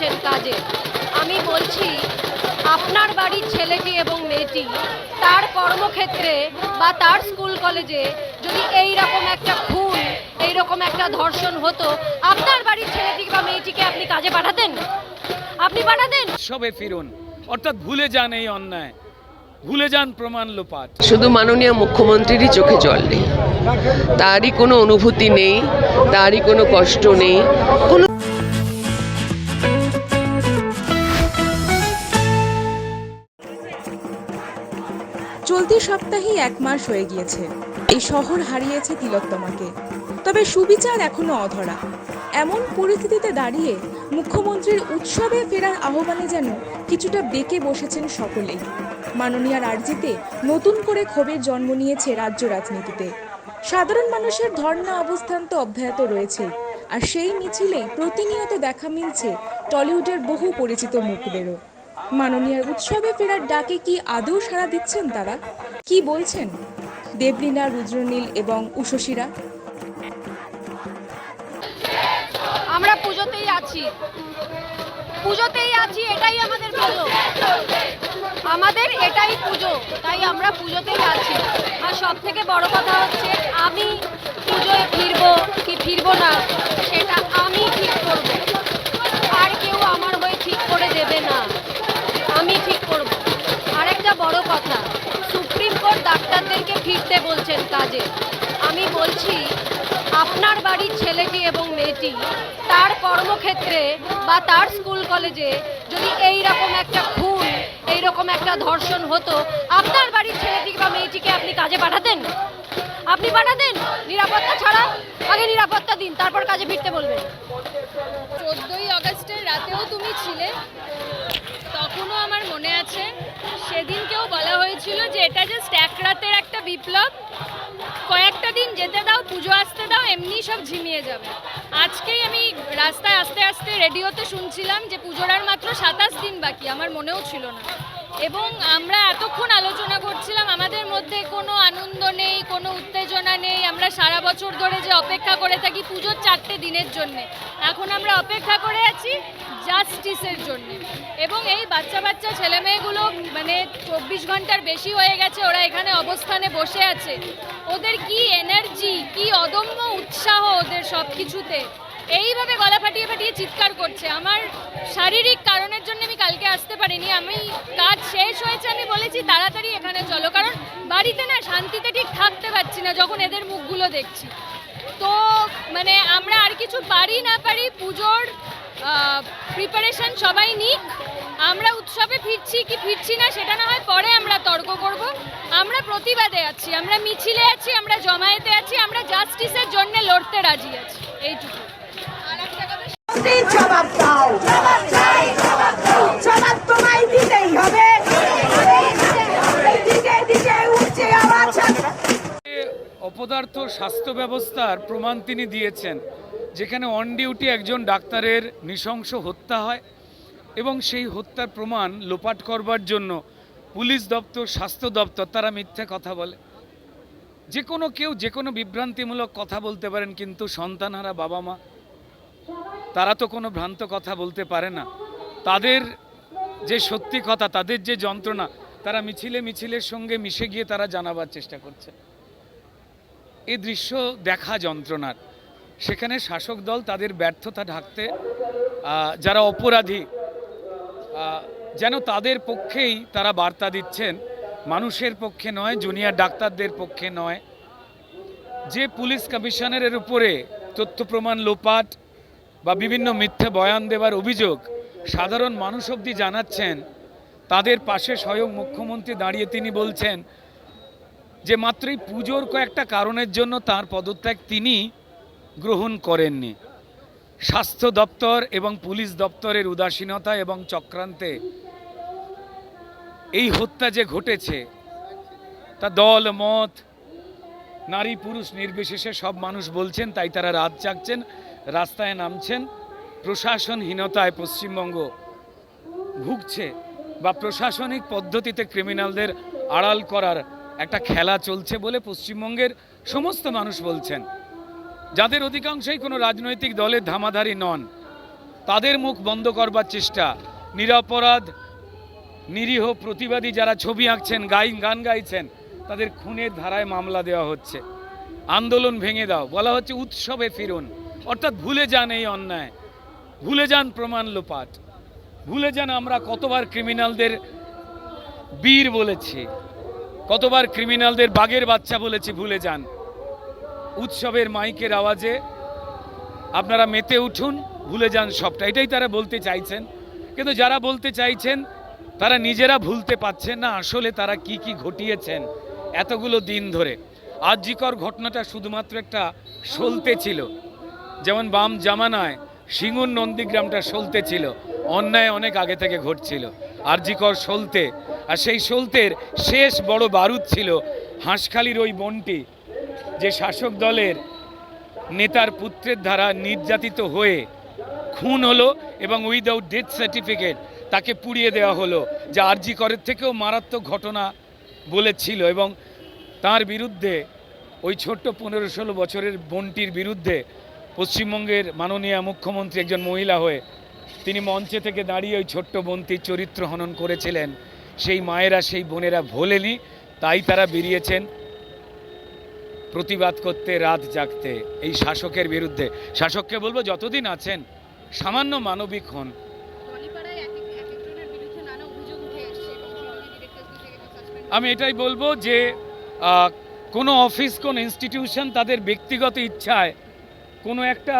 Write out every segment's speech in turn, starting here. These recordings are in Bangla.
বলছেন কাজে। আমি বলছি আপনার বাড়ির ছেলেটি এবং মেয়েটি তার কর্মক্ষেত্রে বা তার স্কুল কলেজে যদি এই রকম একটা খুন এই রকম একটা ধর্ষণ হতো আপনার বাড়ির ছেলেটিকে বা মেয়েটিকে আপনি কাজে পাঠাতেন? আপনি পাঠাতেন? সবে ফিরুন। অর্থাৎ ভুলে যান এই অন্যায়। ভুলে যান প্রমাণ লোপাট। শুধু মাননীয় মুখ্যমন্ত্রীরই চোখে জল নেই। তারই কোনো অনুভূতি নেই তারই কোনো কষ্ট নেই। কোনো সপ্তাহেই এক মাস হয়ে গিয়েছে। এই শহর হারিয়েছে তিলোত্তমাকে তবে সুবিচার এখনও অধরা। এমন পরিস্থিতিতে দাঁড়িয়ে মুখ্যমন্ত্রীর উৎসবে ফেরার আহ্বানে যেন কিছুটা বেঁকে বসেছেন সকলেই। মাননীয়ার আর্জিতে নতুন করে ক্ষোভের জন্ম নিয়েছে রাজ্য রাজনীতিতে। সাধারণ মানুষের ধর্ণা অবস্থান তো অব্যাহত রয়েছে। আর সেই মিছিলেই প্রতিনিয়ত দেখা মিলছে টলিউডের বহু পরিচিত মুখদেরও। মাননীয়ার উৎসবে ফেরার ডাকে কি আদৌ সাড়া দিচ্ছেন তারা? কি বলছেন? দেবলীনা, রুদ্রনীল এবং উষসীরা? আমরা পুজোতেই আছি। পুজোতেই আছি, এটাই আমাদের পুজো। আমাদের এটাই পুজো, তাই আমরা পুজোতেই আছি। আর সব থেকে বড় কথা হচ্ছে, আমি পুজোয় ফিরবো কি ফিরবো না, সেটা আমি ঠিক করব আর কেউ আমার হয়ে ঠিক করে দেবে না আমি ঠিক করব আরেকটা বড় কথা সুপ্রিম কোর্ট ডাক্তারদেরকে ফিরতে কাজে আমি বলছি, আপনার বাড়ির ছেলেটি এবং মেয়েটি তার কর্মক্ষেত্রে বা তার স্কুল কলেজে যদি এই রকম একটা খুন এই রকম একটা ধর্ষণ হতো, আপনার বাড়ির ছেলেটি বা মেয়েটিকে আপনি কাজে পাঠাতেন? আপনি পাঠাতেন? নিরাপত্তা ছাড়া? আগে নিরাপত্তা দিন, তারপর কাজে ফিরতে বলবেন। চোদ্দোই আগস্টের রাতেও তুমি ছিলে? বলা হয়েছিল যে এটা জাস্ট এক রাতের একটা বিপ্লব। কয়েকটা দিন যেতে দাও, পুজো আসতে দাও, এমনি সব ঝিমিয়ে যাবে। আজকেই আমি রাস্তায় আস্তে আস্তে রেডিওতে শুনছিলাম যে পুজোর আর মাত্র সাতাশ দিন বাকি, আমার মনেও ছিল না। এবং আমরা এতক্ষণ আলোচনা করছিলাম, আমাদের মধ্যে কোনো আনন্দ নেই, কোনো উত্তেজনা নেই। আমরা সারা বছর ধরে যে অপেক্ষা করে থাকি পুজোর চারটে দিনের জন্য। এখন আমরা অপেক্ষা করে আছি জাস্টিসের জন্য। এবং এই বাচ্চা বাচ্চা ছেলেমেয়েগুলো মানে চব্বিশ ঘণ্টার বেশি হয়ে গেছে, ওরা এখানে অবস্থানে বসে আছে। ওদের কি এনার্জি কি অদম্য উৎসাহ ওদের সব কিছুতে এইভাবে গলা ফাটিয়ে ফাটিয়ে চিৎকার করছে। আমার শারীরিক কারণের জন্য আমি কালকে আসতে পারিনি। আমি কাজ শেষ হয়েছে আমি বলেছি, তাড়াতাড়ি এখানে চলো। কারণ বাড়িতে না শান্তিতে ঠিক থাকতে পারছি না যখন এদের মুখগুলো দেখছি। তো মানে আমরা আর কিছু পারি না পারি, পুজোর প্রিপারেশন সবাই নিক। আমরা উৎসবে ফিরছি কি ফিরছি না সেটা না হয় পরে আমরা তর্ক করব। আমরা প্রতিবাদে আছি, আমরা মিছিলে আছি, আমরা জমায়েতে আছি, আমরা জাস্টিসের জন্য লড়তে রাজি আছি। এইটুকু। কথা জবাব দাও। জবাব চাই জবাব দাও। জবাব তোমায় দিতেই হবে। দিকে দিকে উঠছে আওয়াজ। অপদার্থ স্বাস্থ্য ব্যবস্থার প্রমাণ তিনি দিয়েছেন যেখানে অন ডিউটি একজন ডাক্তারের নৃশংস হত্যা হয় এবং সেই হত্যার প্রমাণ লোপাট করবার জন্য পুলিশ দপ্তর স্বাস্থ্য দপ্তর তারা মিথ্যে কথা বলে। যে কোনো কেউ যে কোনো বিভ্রান্তিমূলক কথা বলতে পারেন কিন্তু সন্তানহারা বাবা মা তারা তো কোনো ভ্রান্ত কথা বলতে পারে না। তাদের যে সত্যি কথা, তাদের যে যন্ত্রণা, তারা মিছিলে মিছিলের সঙ্গে মিশে গিয়ে তারা জানাবার চেষ্টা করছে। এই দৃশ্য দেখা যন্ত্রণার। সেখানে শাসক দল তাদের ব্যর্থতা ঢাকতে যারা অপরাধী যেন তাদের পক্ষেই তারা বার্তা দিচ্ছেন, মানুষের পক্ষে নয়, জুনিয়র ডাক্তারদের পক্ষে নয়। যে পুলিশ কমিশনারের উপরে তথ্য প্রমাণ লোপাট বা বিভিন্ন মিথ্যে বয়ান দেওয়ার অভিযোগ সাধারণ মানুষ অবধি জানাচ্ছেন। তাদের পাশে স্বয়ং মুখ্যমন্ত্রী দাঁড়িয়ে তিনি বলছেন যে, মাত্র এই পুজোর কয়েকটা কারণের জন্য তার পদত্যাগ তিনি গ্রহণ করেননি। স্বাস্থ্য দপ্তর এবং পুলিশ দপ্তরের উদাসীনতা এবং চক্রান্তে এই হত্যা যে ঘটেছে, তা দল, মত, নারী, পুরুষ নির্বিশেষে সব মানুষ বলছেন, তাই তারা রাত জাগছেন। রাস্তায় নামছেন, প্রশাসনহীনতায় পশ্চিমবঙ্গ ভুগছে বা প্রশাসনিক পদ্ধতিতে ক্রিমিনালদের আড়াল করার একটা খেলা চলছে বলে পশ্চিমবঙ্গের সমস্ত মানুষ বলছেন। যাদের অধিকাংশই কোনো রাজনৈতিক দলের ধামাধারী নন, তাদের মুখ বন্ধ করবার চেষ্টা, নিরাপরাধ, নিরীহ প্রতিবাদী যারা ছবি আঁকছেন গাই গান গাইছেন, তাদের খুনের ধারায় মামলা দেওয়া হচ্ছে। আন্দোলন ভেঙে দাও, বলা হচ্ছে উৎসবে ফিরুন। অর্থাৎ ভুলে যান এই অন্যায়। ভুলে যান প্রমাণ লোপাট। ভুলে যান আমরা কতবার ক্রিমিনালদের বীর বলেছি। কতবার ক্রিমিনালদের বাঘের বাচ্চা বলেছি, ভুলে যান। উৎসবের মাইকের আওয়াজে আপনারা মেতে উঠুন, ভুলে যান সবটা। এটাই তারা বলতে চাইছেন। কিন্তু যারা বলতে চাইছেন, তারা নিজেরা ভুলতে পারছেন না, আসলে তারা কি কি ঘটিয়েছেন এতগুলো দিন ধরে। আর্যিকর ঘটনাটা শুধুমাত্র একটা সলতে ছিল। যেমন বাম জামানায় সিঙ্গুর নন্দীগ্রামটা সলতে ছিল, অন্যায় অনেক আগে থেকে ঘটছিল। আরজিকর সলতে, আর সেই সলতের শেষ বড় বারুদ ছিল হাঁসখালির ওই বনটি, যে শাসক দলের নেতার পুত্রের দ্বারা নির্যাতিত হয়ে খুন হলো এবং উইদাউট ডেথ সার্টিফিকেট তাকে পুড়িয়ে দেওয়া হলো, যা আরজি করের থেকেও মারাত্মক ঘটনা বলেছিল এবং তার বিরুদ্ধে ওই ছোট্ট পনেরো ষোলো বছরের বোনটির বিরুদ্ধে পশ্চিমবঙ্গের মাননীয় মুখ্যমন্ত্রী একজন মহিলা হয়ে তিনি মঞ্চে থেকে দাঁড়িয়ে ওই ছোট্ট বন্তির চরিত্র হনন করেছিলেন। সেই মায়েরা সেই বোনেরা ভোলেনি তাই তারা বেরিয়েছেন প্রতিবাদ করতে রাত জাগতে এই শাসকের বিরুদ্ধে। শাসককে বলব যতদিন আছেন সামান্য মানবিক হন। আমি এটাই বলব যে কোনো অফিস কোন ইনস্টিটিউশন তাদের ব্যক্তিগত ইচ্ছায় কোনো একটা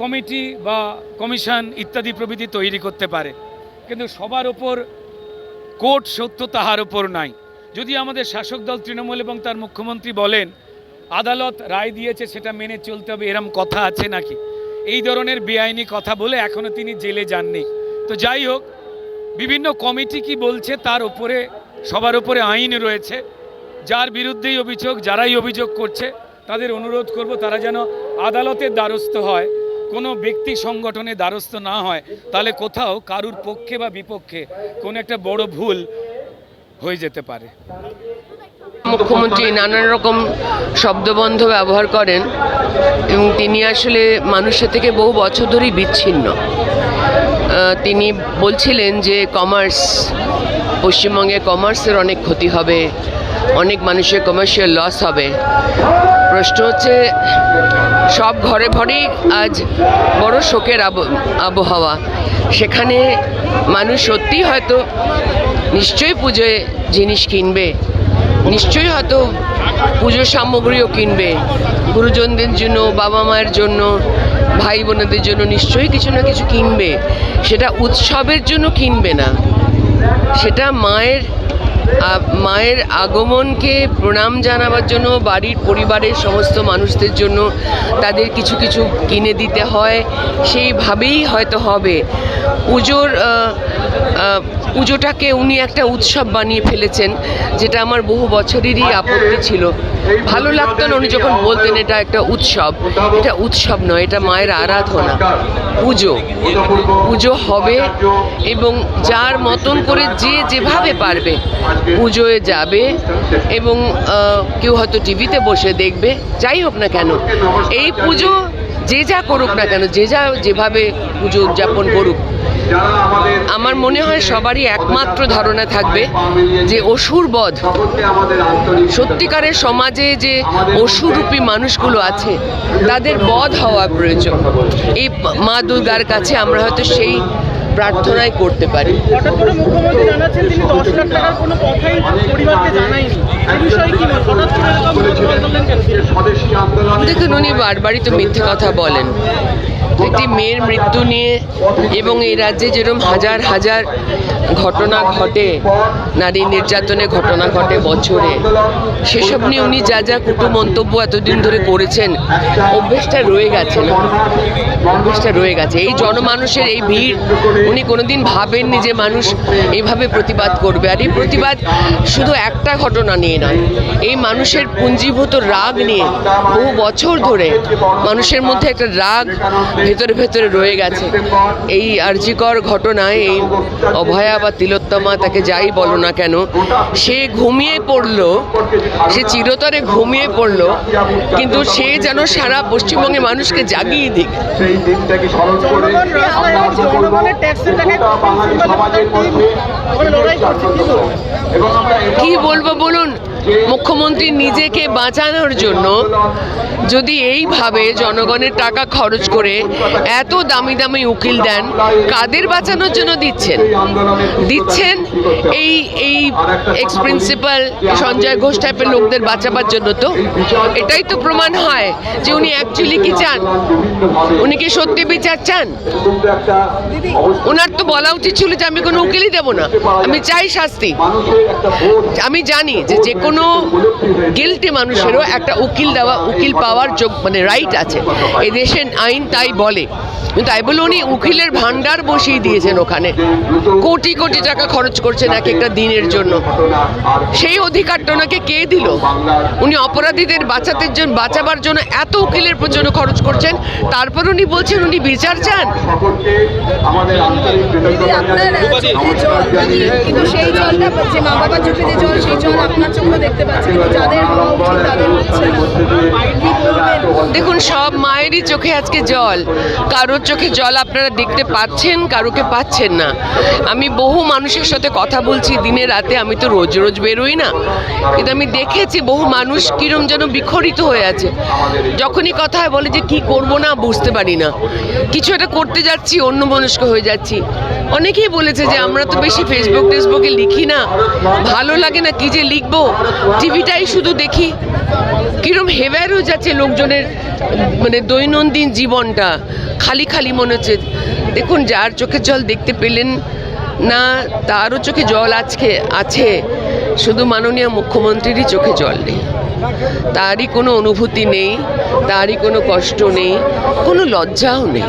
কমিটি বা কমিশন ইত্যাদি প্রভৃতি তৈরি করতে পারে। কিন্তু সবার ওপর কোর্ট সত্য তাহার ওপর নাই। যদি আমাদের শাসক দল তৃণমূল এবং তার মুখ্যমন্ত্রী বলেন, আদালত রায় দিয়েছে সেটা মেনে চলতে হবে, এরম কথা আছে নাকি? এই ধরনের বেআইনি কথা বলে এখনও তিনি জেলে যাননি। তো যাই হোক, বিভিন্ন কমিটি কি বলছে তার উপরে সবার উপরে আইন রয়েছে। যার বিরুদ্ধেই অভিযোগ, যারাই অভিযোগ করছে তাদের অনুরোধ করব তারা যেন আদালতের দ্বারস্থ হয়, কোনো ব্যক্তি সংগঠনে দ্বারস্থ না হয়, তাহলে কোথাও কারুর পক্ষে বা বিপক্ষে কোনো একটা বড় ভুল হয়ে যেতে পারে। মুখ্যমন্ত্রী নানান রকম শব্দবন্ধ ব্যবহার করেন এবং তিনি আসলে মানুষের থেকে বহু বছর ধরেই বিচ্ছিন্ন। তিনি বলছিলেন যে কমার্স পশ্চিমবঙ্গে কমার্সের অনেক ক্ষতি হবে, অনেক মানুষের কমার্শিয়াল লস হবে। প্রশ্ন হচ্ছে, সব ঘরে ঘরেই আজ বড় শোকের আব- আবহাওয়া। সেখানে মানুষ সত্যিই হয়তো নিশ্চয়ই পুজোয় জিনিস কিনবে, নিশ্চয়ই হয়তো পুজোর সামগ্রীও কিনবে। গুরুজনদের জন্য বাবা মায়ের জন্য ভাই বোনেদের জন্য নিশ্চয়ই কিছু না কিছু কিনবে। সেটা উৎসবের জন্য কিনবে না। সেটা মায়ের মায়ের আগমনকে প্রণাম জানাবার জন্য, বাড়ির পরিবারের সমস্ত মানুষদের জন্য তাদের কিছু কিছু কিনে দিতে হয়। সেইভাবেই হয়তো হবে। পুজোর পুজোটাকে উনি একটা উৎসব বানিয়ে ফেলেছেন, যেটা আমার বহু বছরেরই আপত্তি ছিল। ভালো লাগতো না উনি যখন বলতেন এটা একটা উৎসব। এটা উৎসব নয়, এটা মায়ের আরাধনা। পুজো। পুজো হবে এবং যার মতন করে যে যেভাবে পারবে পুজোয় যাবে এবং কেউ হয়তো টিভিতে বসে দেখবে, যাই হোক না কেন, এই পুজো যে যা করুক না কেন, যে যা যেভাবে পুজো উদযাপন করুক, আমার মনে হয় সবারই একমাত্র ধারণা থাকবে যে অসুর বধ, সত্যিকারের সমাজে যে অসুরূপী মানুষগুলো আছে, তাদের বধ হওয়া প্রয়োজন। এই মা দুর্গার কাছে আমরা হয়তো সেই প্রার্থনাই করতে পারি হঠাৎ করে মুখ্যমন্ত্রী জানাচ্ছেন তিনি দশ লাখ টাকার কোনো কথাই পরিবারকে জানায়নি এই বিষয়ে কি মত? হঠাৎ করে এরকম বললেন কেন দেখুন, উনি বারবারই তো মিথ্যে কথা বলেন। একটি মেয়ের মৃত্যু নিয়ে এবং এই রাজ্যে যেরকম হাজার হাজার ঘটনা ঘটে, নারী নির্যাতনের ঘটনা ঘটে বছরে, সেসব নিয়ে উনি যা যা কুটু মন্তব্য এতদিন ধরে করেছেন, অভ্যেসটা রয়ে গেছে না? অভ্যেসটা রয়ে গেছে। এই জনমানুষের এই ভিড় উনি কোনোদিন ভাবেননি যে মানুষ এইভাবে প্রতিবাদ করবে। আর এই প্রতিবাদ শুধু একটা ঘটনা নিয়ে নয়, এই মানুষের পুঞ্জীভূত রাগ নিয়ে বহু বছর ধরে মানুষের মধ্যে একটা রাগ ভেতরে ভেতরে রয়ে গেছে। এই আর্যিকর ঘটনায় এই অভয়া বা তিলোত্তমা তাকে যাই বলো না কেন, সে ঘুমিয়ে পড়ল, সে চিরতরে ঘুমিয়ে পড়ল, কিন্তু সে যেন সারা পশ্চিমবঙ্গের মানুষকে জাগিয়ে দিক। কি বলব বলুন? মুখ্যমন্ত্রী নিজেকে বাঁচানোর জন্য যদি এইভাবে জনগণের টাকা খরচ করে এত দামি দামি উকিল দেন, কাদের বাঁচানোর জন্য দিচ্ছেন? দিচ্ছেন এই এই এক্স প্রিন্সিপাল সঞ্জয় ঘোষ টাইপের লোকদের বাঁচাবার জন্য তো? এটাই তো প্রমাণ হয় যে উনি অ্যাকচুয়ালি কি চান? উনি কি সত্যি বিচার চান? ওনার তো বলা উচিত ছিল যে আমি কোনো উকিলই দেবো না। আমি চাই শাস্তি। আমি জানি যে যে কোনো গিল্টি মানুষেরও একটা উকিল দেওয়া, উকিল পাওয়ার যোগ মানে রাইট আছে। এই দেশের আইন তাই বলে। তাই বলে উনি উকিলের ভান্ডার বসিয়ে দিয়েছেন ওখানে। কোটি কোটি টাকা খরচ করছেন এক একটা দিনের জন্য। সেই অধিকারটা ওনাকে কে দিল? উনি অপরাধীদের বাঁচাতে জন্য বাঁচাবার জন্য এত উকিলের জন্য খরচ করছেন তারপর উনি বলছেন উনি বিচার চান? দেখুন সব মায়েরই চোখে আজকে জল। কারোর চোখে জল আপনারা দেখতে পাচ্ছেন, কারোকে পাচ্ছেন না। আমি বহু মানুষের সাথে কথা বলছি, দিনে রাতে আমি তো রোজ রোজ বেরোই না। কিন্তু আমি দেখেছি বহু মানুষ কিরম যেন বিখরিত হয়ে আছে। যখনই কথা হয় বলে যে, কি করব না? বুঝতে পারি না। কিছু একটা করতে যাচ্ছি অন্য মনস্ক হয়ে যাচ্ছি। অনেকেই বলেছে যে, আমরা তো বেশি ফেসবুক টেসবুকে লিখি না। ভালো লাগে না কি যে লিখব? টিভিটাই শুধু দেখি। কিরম হেভ্যারও যাচ্ছে লোকজনের মানে দৈনন্দিন জীবনটা। খালি খালি মনে হচ্ছে, দেখুন যার চোখের জল দেখতে পেলেন না, তারও চোখে জল আজকে আছে। শুধু মাননীয় মুখ্যমন্ত্রীরই চোখে জল নেই। তারই কোনো অনুভূতি নেই, তারই কোনো কষ্ট নেই, কোনো লজ্জাও নেই।